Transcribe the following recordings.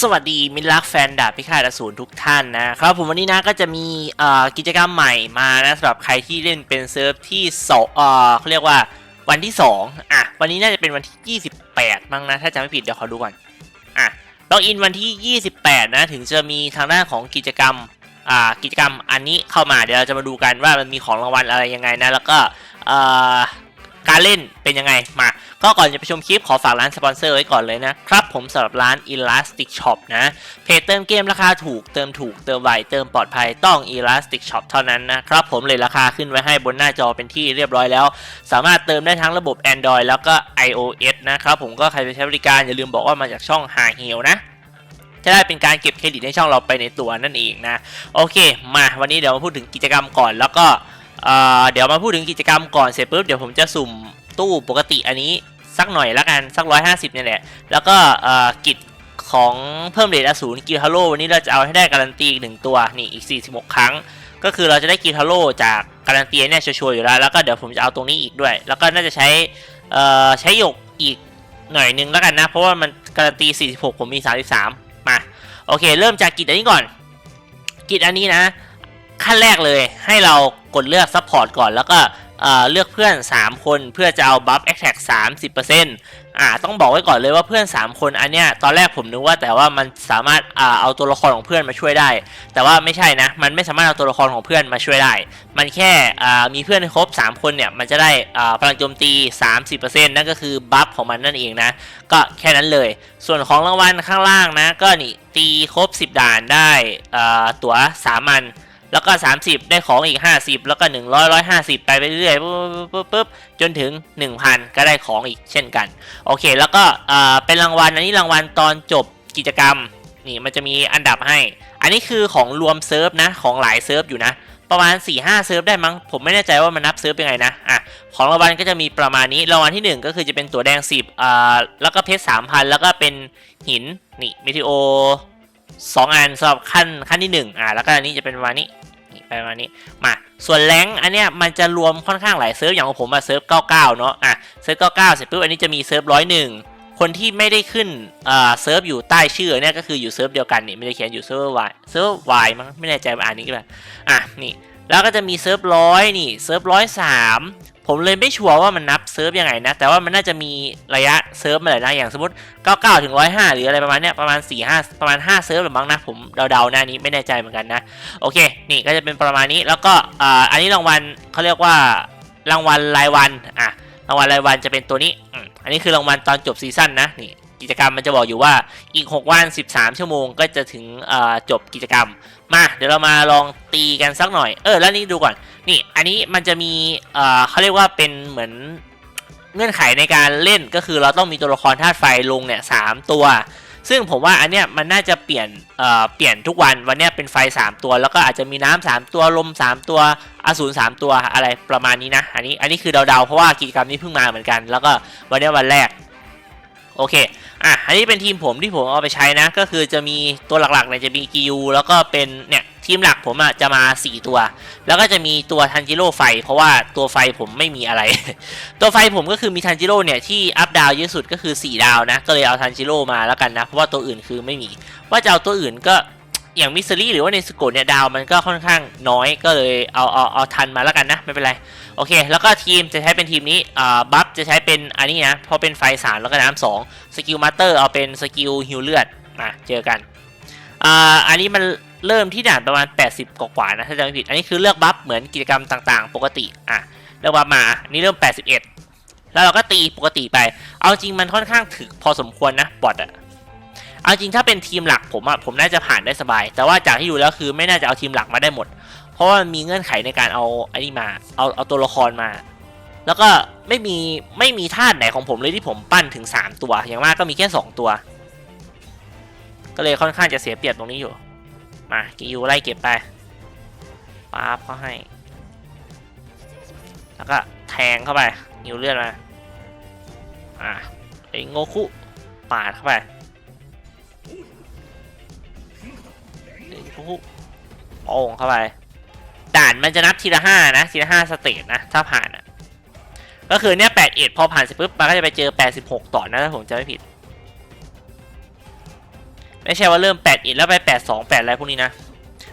สวัสดีมิตรรักแฟนดาบพิฆาตอสูรทุกท่านนะครับผมวันนี้นะก็จะมีกิจกรรมใหม่มานะสำหรับใครที่เล่นเป็นเซิร์ฟที่สองเขาเรียกว่าวันที่ 2อะวันนี้น่าจะเป็นวันที่ 28มั้งนะถ้าจำไม่ผิดเดี๋ยวขอดูก่อนอะล็อกอินวันที่ 28 นะถึงจะมีทางด้านของกิจกรรมอ่ากิจกรรมอันนี้เข้ามาเดี๋ยวเราจะมาดูกันว่ามันมีของรางวัลอะไรยังไงนะแล้วก็ การเล่นเป็นยังไงมา ก็ก่อนจะไปชมคลิปขอฝากร้านสปอนเซอร์ไว้ก่อนเลยนะครับผมสำหรับร้าน Elastic Shop นะเพจเติมเกมราคาถูกเติมถูกเติมไวเติมปลอดภัยต้อง Elastic Shop เท่านั้นนะครับผมเลยราคาขึ้นไว้ให้บนหน้าจอเป็นที่เรียบร้อยแล้ว สามารถเติมได้ทั้งระบบ Android แล้วก็ iOS นะครับผมก็ใครไปใช้บริการอย่าลืมบอกว่ามาจากช่อง h a h e l นะจะได้เป็นการเก็บเครดิตให้ช่องเราไปในตัวนั่นเองนะ โอเค มาวันนี้เดี๋ยวมาพูดถึงกิจกรรมก่อนแล้วก็ เดี๋ยวมาพูดถึงกิจกรรมก่อนเสร็จปุ๊บเดี๋ยวผมจะสุ่มตู้ปกติอันนี้สักหน่อยละกันสักร้อยห้าสิบเนี่ยแหละ แล้วก็กิจของเพิ่มเรทอสูรกิลฮาโลวันนี้เราจะเอาให้ได้การันตีอีกหนึ่งตัวนี่อีก 46 ครั้ง ก็คือเราจะได้กิลฮาโลจากการันตีเนี่ยชัวร์อยู่แล้ว แล้วก็เดี๋ยวผมจะเอาตรงนี้อีกด้วย แล้วก็น่าจะใช้ใช้หยกอีกหน่อยนึงแล้วกันนะ เพราะว่ามันการันตี 46 ผมมี 33 มา โอเค เริ่มจากกิจอันนี้ก่อน กิจอันนี้นะ ขั้นแรกเลยให้เรากดเลือกซัพพอร์ตก่อนแล้วก็เลือกเพื่อน 3 คนเพื่อจะเอาบัฟแอคแท็ก30%อ่าต้องบอกไว้ก่อนเลยว่าเพื่อน 3 คนอันเนี้ยตอนแรกผมนึกว่าแต่ว่ามันสามารถอ่าเอาตัวละครของเพื่อนมาช่วยได้ แต่ว่าไม่ใช่นะ มันไม่สามารถเอาตัวละครของเพื่อนมาช่วยได้ มันแค่อ่ามีเพื่อนครบ 3 คนเนี่ยมันจะได้อ่าพลังโจมตี 30%นั่นก็คือบัฟของมันนั่นเองนะ ก็แค่นั้นเลย ส่วนของรางวัลข้างล่างนะ ก็นี่ตีครบ 10 ด่านได้อ่าตั๋วสามัญ แล้วก็ 30 ได้ของอีก 50 แล้วก็ 100 150 ไปไปเรื่อยปุ๊บปุ๊บปุ๊บจนถึง 1,000 ก็ได้ของอีกเช่นกัน โอเค แล้วก็อ่าเป็นรางวัลอันนี้รางวัลตอนจบกิจกรรมนี่มันจะมีอันดับให้ อันนี้คือของรวมเซิร์ฟนะของหลายเซิร์ฟอยู่นะ ประมาณ 4-5 เซิร์ฟได้มั้ง ผมไม่แน่ใจว่ามันนับเซิร์ฟยังไงนะอะของรางวัลก็จะมีประมาณนี้รางวัลที่ 1 ก็คือจะเป็นตัวแดง 10อ่าแล้วก็เพชร3,000 แล้วก็เป็นหินนี่เมทิโอ สองอันสำหรับขั้นขั้นที่1อ่าแล้วก็อันนี้จะเป็นประมานี้ไปประมานี้มาส่วนแรงอันเนี้ยมันจะรวมค่อนข้างหลายเซิร์ฟอย่างของผมมาเซิร์ฟ99 เนาะอะเซิร์ฟ99 เสร็จปุ๊บอันนี้จะมีเซิร์ฟ101คนที่ไม่ได้ขึ้นอ่าเซิร์ฟอยู่ใต้ชื่อเนี่ยก็คืออยู่เซิร์ฟเดียวกันนี่ไม่ได้เขียนอยู่เซิร์ฟวายเซิร์ฟวายมั้งไม่แน่ใจว่าอ่านนี้ก็ได้อะนี่แล้วก็จะมีเซิร์ฟร้อยนี่เซิร์ฟร้อยสาม ผมเลยไม่ชัวร์ว่ามันนับเซิร์ฟยังไงนะ แต่ว่ามันน่าจะมีระยะเซิร์ฟมาเลยนะ อย่างสมมติ 99 ถึง 105 หรืออะไรประมาณเนี้ย ประมาณ 4 5 ประมาณ 5 เซิร์ฟหรือมั้งนะ ผมเดาๆหน้านี้ไม่แน่ใจเหมือนกันนะ โอเค นี่ก็จะเป็นประมาณนี้ แล้วก็อ,อันนี้รางวัลเขาเรียกว่ารางวัลรายวัน อะ รางวัลรายวันจะเป็นตัวนี้ อันนี้คือรางวัลตอนจบซีซั่นนะ นี่ กิจกรรมมันจะบอกอยู่ว่าอีก 6 วัน 13 ชั่วโมงก็จะถึงจบกิจกรรม มาเดี๋ยวเรามาลองตีกันสักหน่อย เออแล้วนี่ดูก่อน นี่อันนี้มันจะมีเขาเรียกว่าเป็นเหมือนเงื่อนไขในการเล่นก็คือเราต้องมีตัวละครธาตุไฟลงเนี่ยสามตัว ซึ่งผมว่าอันเนี้ยมันน่าจะเปลี่ยนเเปลี่ยนทุกวันวันเนี้ยเป็นไฟ 3 ตัว แล้วก็อาจจะมีน้ำสามตัวลม 3 ตัวอสูร3ตัวอะไรประมาณนี้นะอันนี้อันนี้คือเดาๆเพราะว่ากิจกรรมนี้เพิ่งมาเหมือนกัน แล้วก็วันเนี้ยวันแรก โอเค อะ อันนี้เป็นทีมผมที่ผมเอาไปใช้นะ ก็คือจะมีตัวหลักๆเนี่ยจะมีกิยูแล้วก็เป็นเนี่ยทีมหลักผมอะจะมา 4 ตัว แล้วก็จะมีตัวทันจิโร่ไฟ เพราะว่าตัวไฟผมไม่มีอะไร ตัวไฟผมก็คือมีทันจิโร่เนี่ยที่อัพดาวเยอะสุดก็คือ 4 ดาวนะ ก็เลยเอาทันจิโร่มาแล้วกันนะ เพราะว่าตัวอื่นคือไม่มี ว่าจะเอาตัวอื่นก็ อย่างมิสซิลี่หรือว่าในสโกเนี่ยดาวมันก็ค่อนข้างน้อยก็เลยเอาเอาเอาทันมาแล้วกันนะ ไม่เป็นไรโอเค แล้วก็ทีมจะใช้เป็นทีมนี้อ่าบัฟจะใช้เป็นอันนี้นะเพราะเป็นไฟสามแล้วก็น้ำสองสกิลมาสเตอร์เอาเป็นสกิลฮิวเลือดมาเจอกันอ่าอันนี้มันเริ่มที่ด่านประมาณ 80 กว่าๆนะถ้าจำไม่ผิด อันนี้คือเลือกบัฟเหมือนกิจกรรมต่างๆ ปกติอะเลือกบัฟมาอันนี้เริ่ม 81 แล้วเราก็ตีปกติไป เอาจริงมันค่อนข้างถึกพอสมควรนะบอทอะ เอาจริงถ้าเป็นทีมหลักผมอะผมน่าจะผ่านได้สบาย แต่ว่าจากที่ดูแล้วคือไม่น่าจะเอาทีมหลักมาได้หมด เพราะว่ามีเงื่อนไขในการเอาอันนี้มา เอาเอาตัวละครมา แล้วก็ไม่มีไม่มีธาตุไหนของผมเลยที่ผมปั้นถึง 3 ตัว อย่างมากก็มีแค่ 2 ตัว ก็เลยค่อนข้างจะเสียเปรียบตรงนี้อยู่ มากิยูไล่เก็บไปป๊าบเขาให้ แล้วก็แทงเข้าไปนิวเลือดมา อะไอ้โงคุปาดเข้าไป ไอ้โงคุโป่งเข้าไป ด่านมันจะนับทีละห้านะ ทีละห้าสเตจนะ ถ้าผ่านอะ ก็คือเนี่ยแปดเอ็ดพอผ่านเสร็จปุ๊บมันก็จะไปเจอแปดสิบหกต่อนะถ้าผมจำไม่ผิด ไม่ใช่ว่าเริ่ม8อินแล้วไป8 2 8องแปดอะไรพวกนี้นะ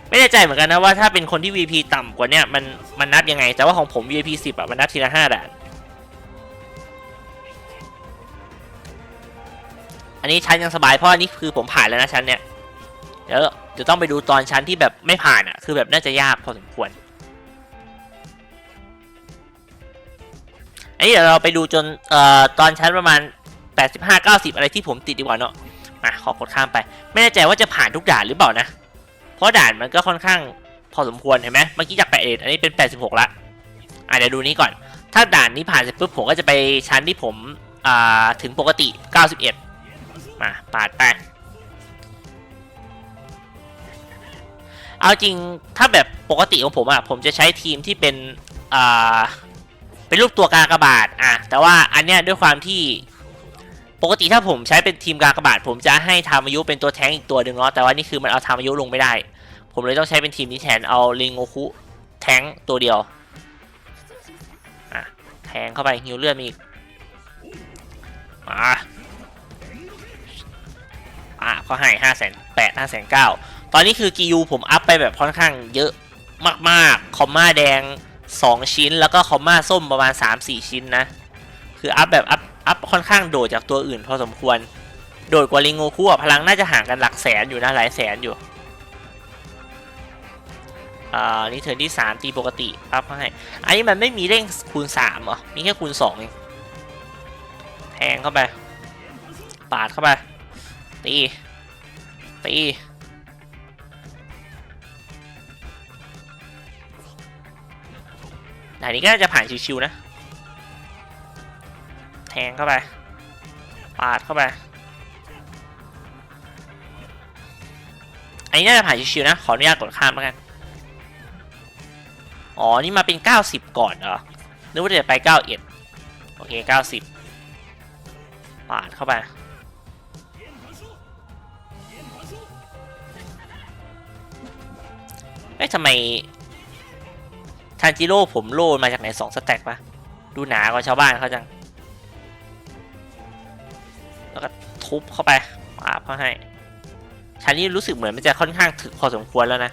ไม่แน่ใจเหมือนกันนะว่าถ้าเป็นคนที่ VP ต่ำกว่าเนี้ยมันมันนับยังไง แต่ว่าของผม VP 10อะมันนับทีละ5ด่าน อันนี้ชั้นยังสบายเพราะอันนี้คือผมผ่านแล้วนะชั้นเนี้ยเดี๋ยว เดี๋ยวต้องไปดูตอนชั้นที่แบบไม่ผ่านอะคือแบบน่าจะยากพอสมควร อันนี้เดี๋ยวเราไปดูจนเอ่อตอนชั้นประมาณ 85 90 อะไรที่ผมติดดีกว่าเนาะอะขอกดข้ามไป ไม่แน่ใจว่าจะผ่านทุกด่านหรือเปล่านะ เพราะด่านมันก็ค่อนข้างพอสมควรเห็นไหมเมื่อกี้จาก81อันนี้เป็น 86ละอะเดี๋ยวดูนี้ก่อน ถ้าด่านนี้ผ่านเสร็จปุ๊บผมก็จะไปชั้นที่ผมอ่าถึงปกติ 91 มาปาดไป เอาจริงถ้าแบบปกติของผมอะผมจะใช้ทีมที่เป็นอ่าเป็นรูปตัวกากบาทอะแต่ว่าอันเนี้ยด้วยความที่ปกติถ้าผมใช้เป็นทีมกากบาท ผมจะให้ทามายุเป็นตัวแท้งอีกตัวหนึ่งเนาะแต่ว่านี่คือมันเอาทามายุลงไม่ได้ ผมเลยต้องใช้เป็นทีมนี้แทนเอาลิงโงคุแท้งตัวเดียวอะแทงเข้าไปฮิวเลือดมีอีกมาอะก็ให้ห้าแสนแปดห้าแสนเก้า ตอนนี้คือกิยูผมอัพไปแบบค่อนข้างเยอะมากๆ คอมมาแดง 2 ชิ้น แล้วก็คอมมาส้มประมาณ 3-4 ชิ้นนะ คืออัพแบบอัพอัพค่อนข้างโดดจากตัวอื่นพอสมควร โดดกว่าลิงโงคุอะพลังน่าจะห่างกันหลักแสนอยู่นะ หลายแสนอยู่ อ่า นี่เทิร์นที่ 3 ตีปกติอัพให้ อันนี้มันไม่มีเร่งคูณ3เหรอ มีแค่คูณ2เองแทงเข้าไป ปาดเข้าไป ตี ตี ด่านนี้ก็น่าจะผ่านชิวๆนะ แทงเข้าไป ปาดเข้าไป อันนี้น่าจะผ่านชิวๆนะ ขออนุญาตกดข้ามแล้วกัน อ๋อ นี่มาเป็น 90 ก่อนเหรอ นึกว่าจะไป 91 โอเค 90 ปาดเข้าไปเอ๊ะทำไม ทันจิโร่ผมโลดมาจากไหนสองสแต็กปะดูหนากว่าชาวบ้านเขาจัง แล้วก็ทุบเข้าไปปาบเขาให้ชั้นนี้รู้สึกเหมือนมันจะค่อนข้างถึกพอสมควรแล้วนะ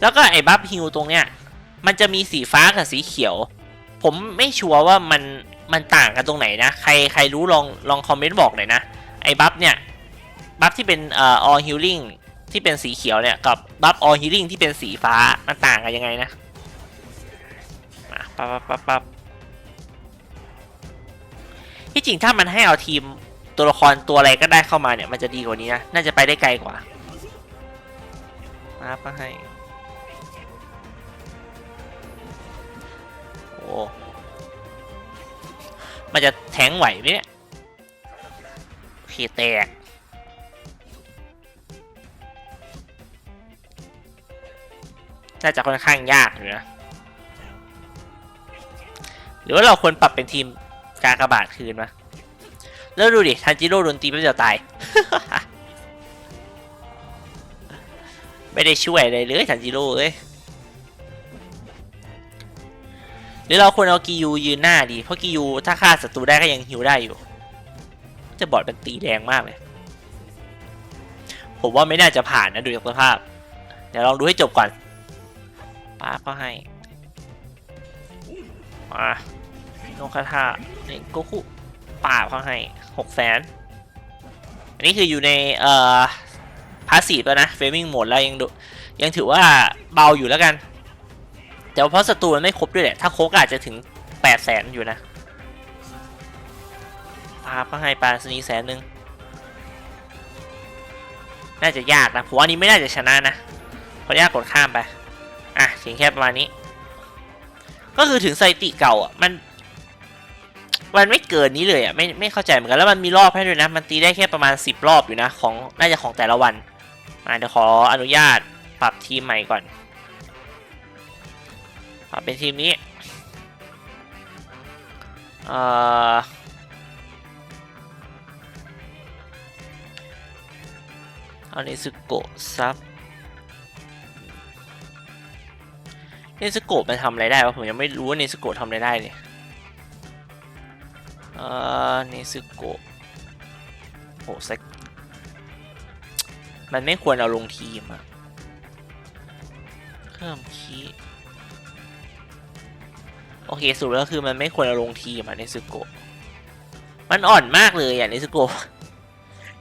แล้วก็ไอ้บัฟฮิวตรงเนี้ย มันจะมีสีฟ้ากับสีเขียว ผมไม่ชัวร์ว่ามันมันต่างกันตรงไหนนะ ใครใครรู้ลองลองคอมเมนต์บอกหน่อยนะ ไอ้บัฟเนี่ย บัฟที่เป็นเอ่อ all healing ที่เป็นสีเขียวเนี่ย กับบัฟ all healing ที่เป็นสีฟ้ามันต่างกันยังไงนะมาปั๊บปั๊บปั๊บปั๊บที่จริงถ้ามันให้เอาทีมตัวละครตัวอะไรก็ได้เข้ามาเนี่ยมันจะดีกว่านี้นะน่าจะไปได้ไกลกว่ามาก็ให้โอ้มันจะแทงไหวไหมเนี่ยโอเคแตก น่าจะค่อนข้างยากอยู่นะ หรือว่าเราควรปรับเป็นทีมกากระบาทคืนมะแล้วดูดิทันจิโร่โดนตีแป๊บเดียวตาย ไม่ได้ช่วยอะไรเลยทันจิโร่เอ้ยหรือเราควรเอากิยูยืนหน้าดี เพราะกิยูถ้าฆ่าศัตรูได้ก็ยังฮิวได้อยู่ จะบอดเป็นตีแดงมากเลย ผมว่าไม่น่าจะผ่านนะดูจากสภาพ เดี๋ยวลองดูให้จบก่อน ป้าก็ให้มาโนคาทาเนี่โกคุป่าเขาให้หกแสนอันนี้คืออยู่ในเอ่อพาสซีฟแล้วนะเฟมิงโหมดแล้วยังยังถือว่าเบาอยู่แล้วกัน แต่ว่าเพราะศัตรูมันไม่ครบด้วยแหละ ถ้าครบก็อาจจะถึงแปดแสนอยู่นะปาก็ให้ปาสนีแสนหนึ่งน่าจะยากนะผมว่านนี้ไม่น่าจะชนะนะขออนุญาตกดข้ามไป อะถึงแค่ประมาณนี้ ก็คือถึงสถิติเก่าอะมัน มันไม่เกินนี้เลยอะไม่ไม่เข้าใจเหมือนกันแล้วมันมีรอบให้ด้วยนะ มันตีได้แค่ประมาณ 10 รอบอยู่นะ ของน่าจะของแต่ละวันอะเดี๋ยวขออนุญาตปรับทีมใหม่ก่อนปรับเป็นทีมนี้เอ่อเอาเนซึโกะซับ เนสโกะมันทำอะไรได้วะผมยังไม่รู้ว่าเนสโกะทำอะไรได้เลยเอ่อเนซึโกะโหสักมันไม่ควรเอาลงทีมอะเพิ่มคีโอเคสุดแล้วคือมันไม่ควรเอาลงทีมอะเนซึโกะมันอ่อนมากเลยอะเนซึโกะ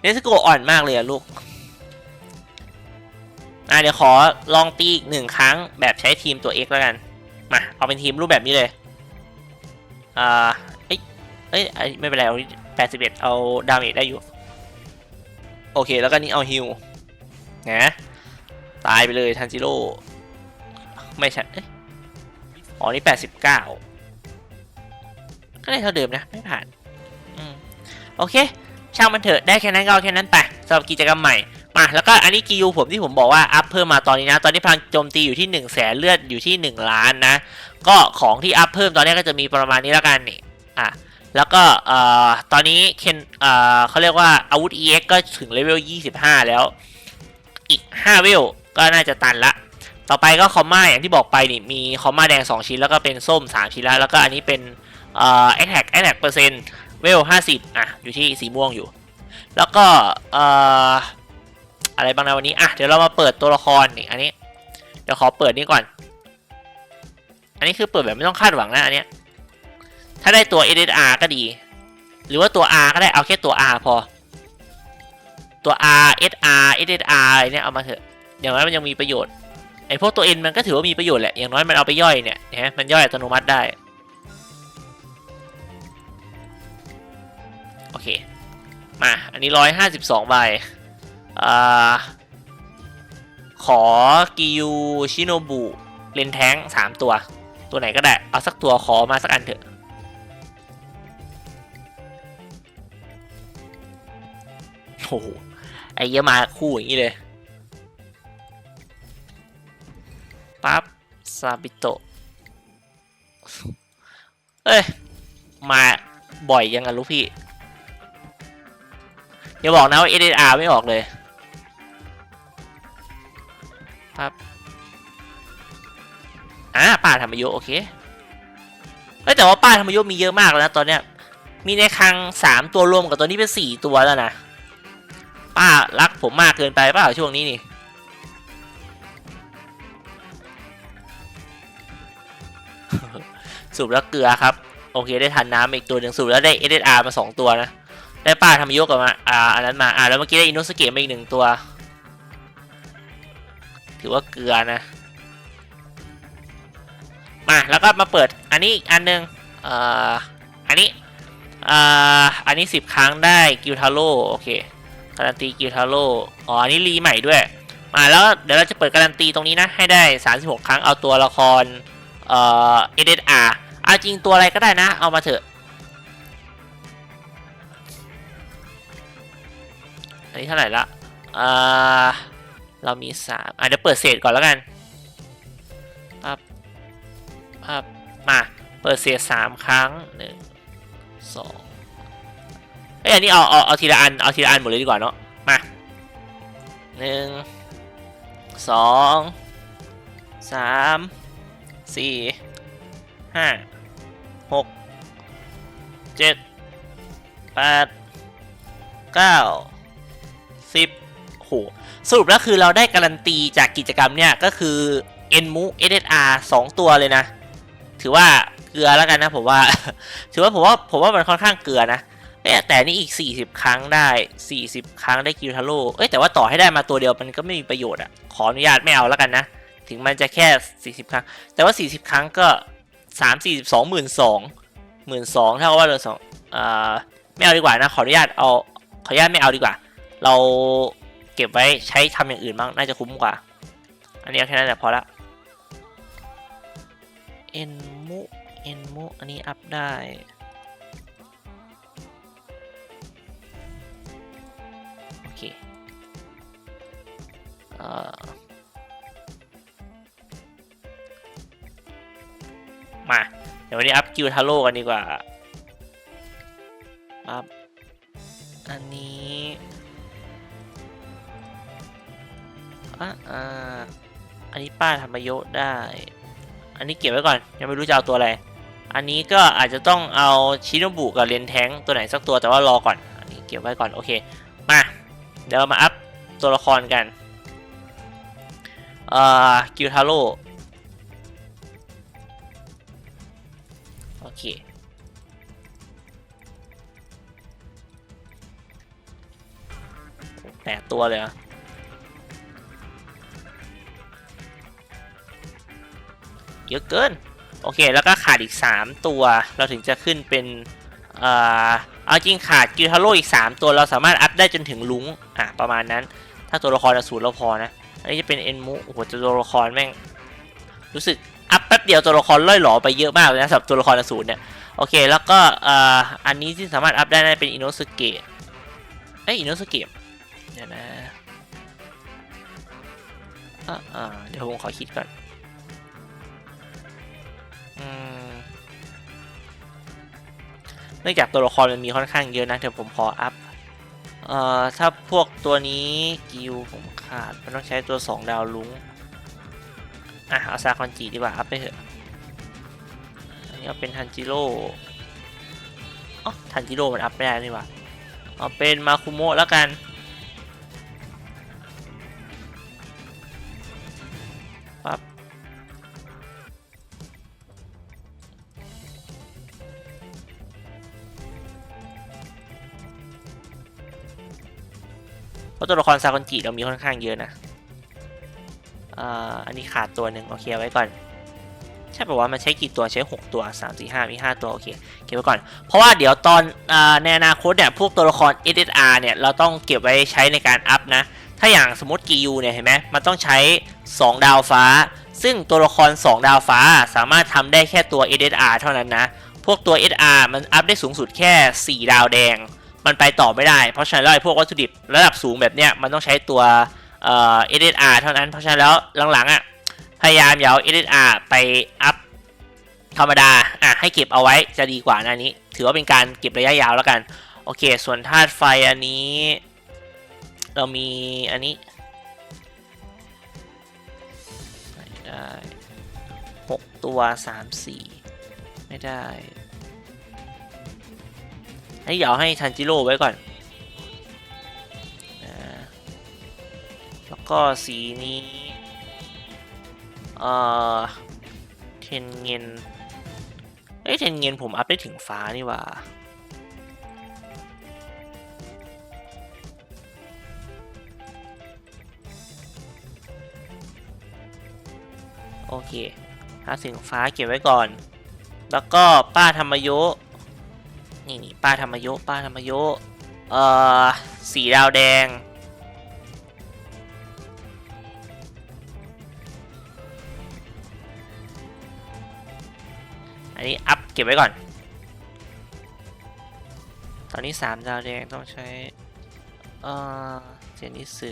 เนซึโกะอ่อนมากเลยอะลูก อะเดี๋ยวขอลองตีอีกหนึ่งครั้งแบบใช้ทีมตัว X แล้วกัน มา เอาเป็นทีมรูปแบบนี้เลย อ่า เอ้ย เอ้ยไอ้ไม่เป็นไร เอาแปดสิบเอ็ดเอาดาเมจได้อยู่ โอเค แล้วก็นี่เอาฮิลนะตายไปเลยทันจิโร่ ไม่ใช่เอ้ยอ๋อ นี่แปดสิบเก้าก็ได้เท่าเดิมนะ ไม่ผ่าน อืม โอเค ช่างมันเถอะ ได้แค่นั้นก็เอาแค่นั้นไปสำหรับกิจกรรมใหม่ มาแล้วก็อันนี้กิวผมที่ผมบอกว่าอัพเพิ่มมาตอนนี้นะ ตอนนี้พลังโจมตีอยู่ที่1นึ่งแสนเลือดอยู่ที่ 1 ล้านนะ ก็ของที่อัพเพิ่มตอนนี้ก็จะมีประมาณนี้แล้วกันนี่อะแล้วก็เอ่อตอนนี้เคนเอ่อเขาเรียกว่าอาวุธ EX ก็ถึงเลเวล 25 แล้ว อีก 5 เวล ก็น่าจะตันละ ต่อไปก็คอมมาอย่างที่บอกไปนี่มีคอมมาแดง 2 ชิ้น แล้วก็เป็นส้ม 3 ชิ้นแล้วแล้วก็อันนี้เป็นเอ่อ attack attack เปอร์เซ็นต์เวล 50 อะ อยู่ที่สีม่วงอยู่ แล้วก็เอ่อ อะไรบ้างนะวันนี้อะเดี๋ยวเรามาเปิดตัวละครนี่อันนี้เดี๋ยวขอเปิดนี่ก่อน อันนี้คือเปิดแบบไม่ต้องคาดหวังนะอันเนี้ยถ้าได้ตัว SSR ก็ดี หรือว่าตัว R ก็ได้เอาแค่ตัว R พอ ตัว R SR SSR อะไรเนี่ยเอามาเถอะอย่างน้อยมันยังมีประโยชน์ไอ้พวกตัว N มันก็ถือว่ามีประโยชน์แหละอย่างน้อยมันเอาไปย่อยเนี่ยนไหมมันย่อยอัตโนมัติได้โอเคมาอันนี้ร้อยห้าสิบสองใบ อ่าขอกิยูชิโนบุเลนแท้งสามตัว ตัวไหนก็ได้ เอาสักตัวขอมาสักอันเถอะ โอ้โห ไอ้เยอะมาคู่อย่างนี้เลย ปั๊บซาบิโตเอ้ย มาบ่อยยังอะลูกพี่ อย่าบอกนะว่า SSR ไม่ออกเลย ครับอ่าป้าธรรมยุโอเคเอ้แต่ว่าป้าธรรมยุมีเยอะมากแล้วนะตอนเนี้ย มีในคลังสามตัวรวมกับตัวนี้เป็นสี่ตัวแล้วนะ ป้ารักผมมากเกินไปเปล่าช่วงนี้นี่ สูบแล้วเกลือครับ โอเคได้ทานน้ำอีกตัวหนึ่งสูบแล้วได้ SSR มาสองตัวนะ ได้ป้าทำยกกับมาอ่าอันนั้นมา อ่าแล้วเมื่อกี้ได้อินโนสเกะมาอีกหนึ่งตัว ถือว่าเกลือนะ มาแล้วก็มาเปิดอันนี้อีกอันหนึงเอ่ออันนี้อ่าอันนี้สิบครั้งได้กิวทาโร่โอเคการันตีกิวทาโร่อ๋ออันนี้รีใหม่ด้วยมาแล้วเดี๋ยวเราจะเปิดการันตีตรงนี้นะ ให้ได้ 36 ครั้งเอาตัวละครเอ่อ SSR เอาจริงตัวอะไรก็ได้นะ เอามาเถอะอันนี้เท่าไหร่ละอ่า เรามีสามอะเดี๋ยวเปิดเศษก่อนแล้วกันปั๊บปั๊บมาเปิดเศษสามครั้งหนึ่งสองเอ้ยอันนี้เอาเอาเอาทีละอันเอาทีละอันหมดเลยดีกว่าเนาะมาหนึ่งสองสามสี่ห้าหกเจ็ดแปดเก้าสิบโห สรุปแล้วคือเราได้การันตีจากกิจกรรมเนี่ยก็คือเอ็นมู SSR สองตัวเลยนะ ถือว่าเกลือแล้วกันนะผมว่า ถือว่าผมว่าผมว่ามันค่อนข้างเกลือนะเอ๊แต่นี่อีก 40 ครั้งได้ 40 ครั้งได้กิวทาโร่เอ้ยแต่ว่าต่อให้ได้มาตัวเดียวมันก็ไม่มีประโยชน์อะขออนุญาตไม่เอาแล้วกันนะ ถึงมันจะแค่ 40 ครั้ง แต่ว่า 40 ครั้งก็ 3 4 2 1 2 1 2 0เท่ากับว่าเราสองอ่าไม่เอาดีกว่านะ ขออนุญาตเอาขออนุญาตไม่เอาดีกว่า เรา เก็บไว้ใช้ทำอย่างอื่นบ้างน่าจะคุ้มกว่า อันนี้เอาแค่นั้นแหละพอละเอ็นมุเอ็นมุอันนี้อัพได้โอเคเอ่อมา เดี๋ยววันนี้อัพกิวทาโร่กันดีกว่า ป้าธรรมโยได้ อันนี้เก็บไว้ก่อน ยังไม่รู้จะเอาตัวอะไร อันนี้ก็อาจจะต้องเอาชิโนบุกับเรนแทงตัวไหนสักตัวแต่ว่ารอก่อน อันนี้เก็บไว้ก่อนโอเค มา เดี๋ยวมาอัพตัวละครกัน เอ่อกิวทาโร่โอเคแปดตัวเลยเหรอะ เยอะเกิน โอเค แล้วก็ขาดอีก 3 ตัว เราถึงจะขึ้นเป็นเอ่อเอาจริงขาดกิวทาโร่อีก 3 ตัวเราสามารถอัพได้จนถึงลุงอะประมาณนั้น ถ้าตัวละครอสูรเราพอนะ อันนี้จะเป็นเอ็นมุโอ้โหตัวละครแม่ง รู้สึกอัพแป๊บเดียวตัวละครล่อยหลอไปเยอะมากเลยนะสำหรับตัวละครอสูรเนี่ยโอเค แล้วก็เอ่ออันนี้ที่สามารถอัพได้นะเป็นอินโนสเกะเอ้ยอินโนสเกะเดี๋ยวนะอ่าเดี๋ยวผมขอคิดก่อน เนื่องจากตัวละครมันมีค่อนข้างเยอะนะ เดี๋ยวผมขออัพ เอ่อ ถ้าพวกตัวนี้กิวผมขาดมันต้องใช้ตัว2ดาวลุงอะ เอาซาคอนจิดีกว่า อัพไปเถอะ อันนี้เอาเป็นทันจิโร่อ๋อทันจิโร่มันอัพไม่ได้นี่ว่าเอาเป็นมาคุโมะแล้วกันะตัวละครซาคอนจิเรามีค่อนข้างเยอะนะอ่าอันนี้ขาดตัวหนึ่งโอเคไว้ก่อน ใช่ป่าว่ามันใช้กี่ตัวใช้ 6 ตัว 3 4 5 มี 5 ตัว โอเค เก็บไว้ก่อน เพราะว่าเดี๋ยวตอนอในอนาคตเนี่ยพวกตัวละคร SSR เนี่ยเราต้องเก็บไว้ใช้ในการอัพนะ ถ้าอย่างสมมติกิยูเนี่ยเห็นไหมมันต้องใช้ 2 ดาวฟ้า ซึ่งตัวละคร 2 ดาวฟ้าสามารถทำได้แค่ตัว SSR เท่านั้นนะ พวกตัว SR มันอัพได้สูงสุดแค่ 4 ดาวแดง มันไปต่อไม่ได้ เพราะฉะนั้นแล้วไอ้พวกวัตถุดิบระดับสูงแบบเนี้ยมันต้องใช้ตัวเอ่อ SSR เท่านั้นเพราะฉะนั้นแล้วหลังๆอะพยายามอย่าเอา SSR ไปอัพธรรมดาอะให้เก็บเอาไว้จะดีกว่านะนี้ ถือว่าเป็นการเก็บระยะยาวแล้วกัน โอเค ส่วนธาตุไฟอันนี้ เรามีอันนี้ใส่ได้หกตัวสามสี่ไม่ได้ ให้เดี๋ยวให้ทันจิโร่ไว้ก่อน แล้วก็สีนี้ เอ่อ เทนเงินเอ้ยเทนเงินผมอัพได้ถึงฟ้านี่ว่าโอเคถ้าถึงฟ้าเก็บไว้ก่อน แล้วก็ป้าธรรมยะ นี่นี่ป้าธรรมโยป้าธรรมโยเอ่อสีดาวแดง อันนี้อัพเก็บไว้ก่อน ตอนนี้3ดาวแดงต้องใช้ เอ่อเจนิสึ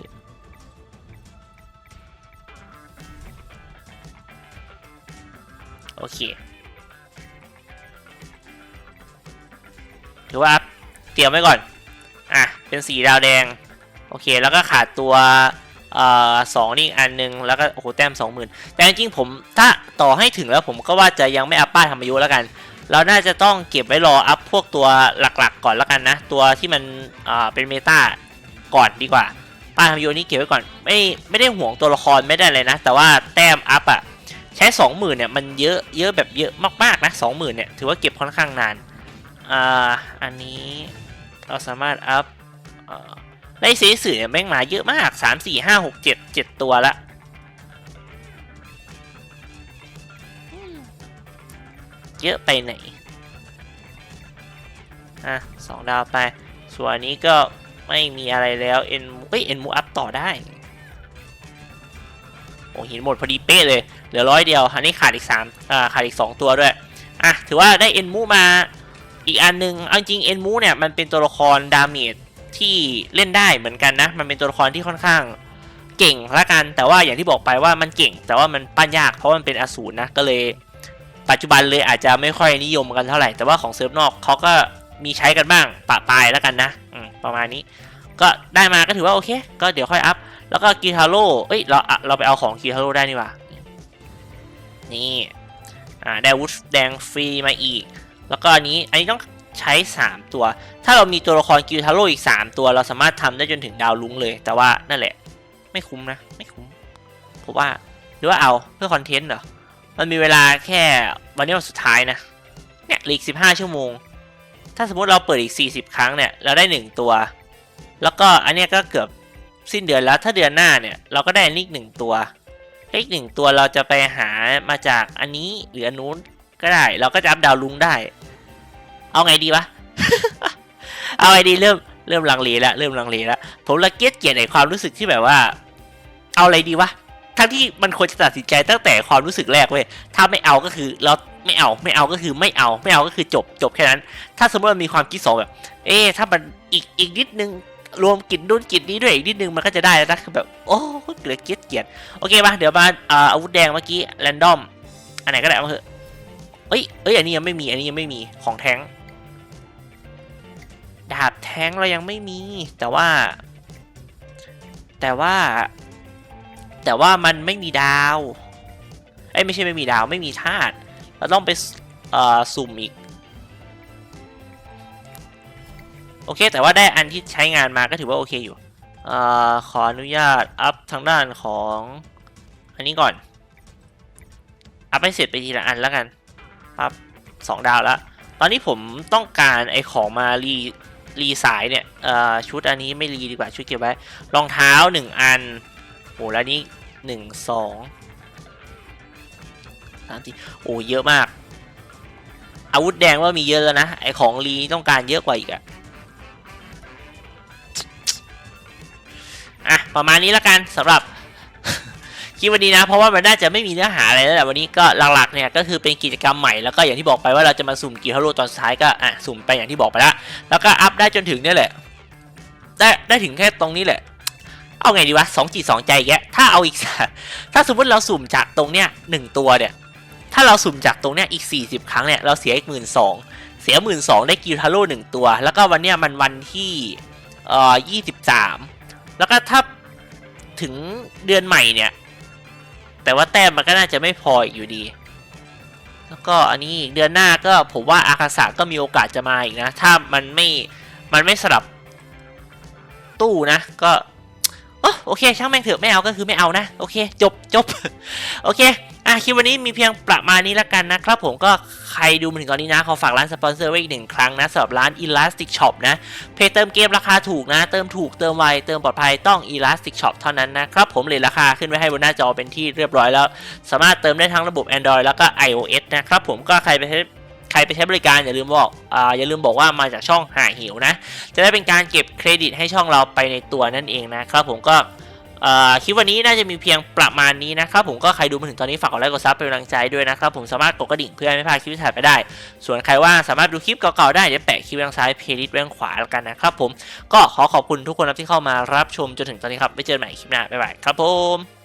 โอเค ถือว่าเตรียมไว้ก่อน อะ เป็นสีดาวแดง โอเค แล้วก็ขาดตัวเอ่อสองนี่อันนึง แล้วก็โอ้โหแต้มสองหมื่นแต่จริงๆผมถ้าต่อให้ถึงแล้วผมก็ว่าจะยังไม่อัพป้ายธรรมยุแล้วกัน เราน่าจะต้องเก็บไว้รออัพพวกตัวหลักๆ ก่อนแล้วกันนะ ตัวที่มันอ่าเป็นเมตาก่อนดีกว่า ป้ายธรรมยุนี้เก็บไว้ก่อน ไม่ไม่ได้ห่วงตัวละครไม่ได้เลยนะ แต่ว่าแต้มอัพอะใช้สองหมื่นเนี่ยมันเยอะเยอะแบบเยอะมากๆนะสองหมื่นเนี่ยถือว่าเก็บค่อนข้างนาน อ่าอันนี้เราสามารถอัพได้ซีสื่อเนี่ยแม่งมาเยอะมากสามสี่ห้าหกเจ็ดเจ็ดตัวละเยอะไปไหน อะสองดาวไป ส่วนนนี้ก็ไม่มีอะไรแล้ว เอ็นเอ้ย เอ็นมูอัพต่อได้ โอ้หินหมดพอดีเป๊ะเลย เหลือร้อยเดียว อันนี้ขาดอีกสามอ่า ขาดอีกสองตัวด้วย อะ ถือว่าได้เอ็นมูมา อีกอันหนึงเอาจริงเอ็นมูเนี่ยมันเป็นตัวละครดาเมจที่เล่นได้เหมือนกันนะ มันเป็นตัวละครที่ค่อนข้างเก่งละกัน แต่ว่าอย่างที่บอกไปว่ามันเก่ง แต่ว่ามันปั้นยากเพราะมันเป็นอสูรนะ ก็เลย ปัจจุบันเลยอาจจะไม่ค่อยนิยมกันเท่าไหร่ แต่ว่าของเซิร์ฟนอกเขาก็มีใช้กันบ้างปะปลายแล้วกันนะประมาณนี้ ก็ได้มาก็ถือว่าโอเค ก็เดี๋ยวค่อยอัพ แล้วก็กีทาโร่เอ้ย เราเราไปเอาของกีทาโร่ได้นี่ว่านี่ อ่า ได้อาวุธแดงฟรีมาอีก แล้วก็อันนี้อันนี้ต้องใช้ 3 ตัว ถ้าเรามีตัวละครกิวทาโร่อีก 3 ตัว เราสามารถทำได้จนถึงดาวลุ้งเลย แต่ว่านั่นแหละ ไม่คุ้มนะ ไม่คุ้มผมว่าหรือว่าเอาเพื่อคอนเทนต์เหรอ มันมีเวลาแค่วันนี้วันสุดท้ายนะ เนี่ยเหลีก 15 ชั่วโมง ถ้าสมมติเราเปิดอีก 40 ครั้งเนี่ย เราได้ 1 ตัว แล้วก็อันนี้ก็เกือบสิ้นเดือนแล้ว ถ้าเดือนหน้าเนี่ย เราก็ได้อันนี้อีกหนึ่งตัวอีกหนึ่งตัวเราจะไปหามาจากอันนี้หรืออันนู้น ก็ได้ เราก็จะอัพดาวลุงได้ เอาไงดีวะ เอาไงดีเริ่มเริ่มลังเลแล้วเริ่มลังเลแล้วผมละเกียดเกียดในความรู้สึกที่แบบว่า เอาอะไรดีวะทั้งที่มันควรจะตัดสินใจตั้งแต่ความรู้สึกแรกเว้ยถ้าไม่เอาก็คือเราไม่เอาไม่เอาก็คือไม่เอาไม่เอาก็คือจบจบแค่นั้น ถ้าสมมติมันมีความคิดสองแบบ เอ๊ถ้ามันอีกอีกนิดนึงรวมกินนู่นกินนี้ด้วยอีกนิดนึงมันก็จะได้แล้วนะคือแบบโอ้เกลียดเกียดเกียดโอเคมาเดี๋ยวมาอาวุธแดงเมื่อกี้แรนดอมอันไหนก็ได้มาเถอะ อ้ยเอ้ย อันนี้ยังไม่มี อันนี้ยังไม่มี ของแท้ง ดาบแท้งเรายังไม่มี แต่ว่า แต่ว่า แต่ว่ามันไม่มีดาว เอ้ย ไม่ใช่ไม่มีดาว ไม่มีธาตุ เราต้องไปเอ่อสุ่มอีก โอเค แต่ว่าได้อันที่ใช้งานมาก็ถือว่าโอเคอยู่เอ่อขออนุญาตอัพทางด้านของ อันนี้ก่อน อัพให้เสร็จไปทีละอันแล้วกัน อัพสองดาวแล้ว ตอนนี้ผมต้องการไอ้ของมารีรีสายเนี่ยชุดอันนี้ไม่รีดีกว่าชุดเก็บไว้ รองเท้าหนึ่งอันโอ้แล้วนี้หนึ่งสองสามสี่โอ้เยอะมาก อาวุธแดงว่ามีเยอะแล้วนะ ไอของรีต้องการเยอะกว่าอีกอะอะ ประมาณนี้แล้วกันสำหรับ ลิปวันนี้นะ เพราะว่ามันน่าจะไม่มีเนื้อหาอะไรแล้วแหละวันนี้ก็หลักๆเนี่ยก็คือเป็นกิจกรรมใหม่แล้วก็อย่างที่บอกไปว่าเราจะมาสุ่มกีฮาโร่ตอนสุดท้ายก็อะสุ่มไปอย่างที่บอกไปแล้วแล้วก็อัพได้จนถึงเนี่ยแหละ ได้ได้ถึงแค่ตรงนี้แหละ เอาไงดีวะสองจิตสองใจแกถ้าเอาอีก ถ้าสมมติเราสุ่มจากตรงเนี้ยหนึ่งตัวเนี่ย ถ้าเราสุ่มจากตรงเนี้ยอีก 40 ครั้งเนี่ยเราเสียอีกหมื่นสองเสียหมื่นสองได้กิลทาโร่หนึ่งตัว แล้วก็วันเนี้ยมันวันที่เอ่อยี่สิบสามแล้วก็ถ้าถึงเดือนใหม่เนี่ย แต่ว่าแต้มมันก็น่าจะไม่พออีกอยู่ดี แล้วก็อันนี้เดือนหน้าก็ผมว่าอาคาสะก็มีโอกาสจะมาอีกนะ ถ้ามันไม่ มันไม่สลับตู้นะ ก็โอโอเคช่างแม่งเถอะไม่เอาก็คือไม่เอานะ โอเค จบจบโอเค อะคลิปวันนี้มีเพียงประมาณนี้ละกันนะครับผมก็ใครดูมาถึงตอนนี้นะ ขอฝากร้านสปอนเซอร์ไว้อีกหนึ่งครั้งนะสำหรับร้าน Elastic Shop นะ เพจเติมเกมราคาถูกนะ เติมถูกเติมไว เติมปลอดภัยต้อง Elastic Shop เท่านั้นนะครับผมเลยราคาขึ้นไว้ให้บนหน้าจอเป็นที่เรียบร้อยแล้ว สามารถเติมได้ทั้งระบบ Android แล้วก็ iOS นะครับผมก็ใครไปใช้ใครไปใช้บริการอย่าลืมบอกออย่าลืมบอกว่ามาจากช่องหาหิวนะ จะได้เป็นการเก็บเครดิตให้ช่องเราไปในตัวนั่นเองนะครับผมก็ คลิปวันนี้น่าจะมีเพียงประมาณนี้นะครับผมก็ใครดูมาถึงตอนนี้ฝากกดไลค์กดซับเป็นกำลังใจด้วยนะครับผมสามารถกดกระดิ่งเพื่อไม่พลาดคลิปถัดไปได้ ส่วนใครว่าสามารถดูคลิปเก่าๆได้เดี๋ยวแปะคลิปทางซ้ายเพลย์ลิสต์ไว้ทางขวาแล้วกันนะครับผมก็ขอขอบคุณทุกคนที่เข้ามารับชมจนถึงตอนนี้ครับไว้เจอกันใหม่คลิปหน้าบ๊ายบายครับผม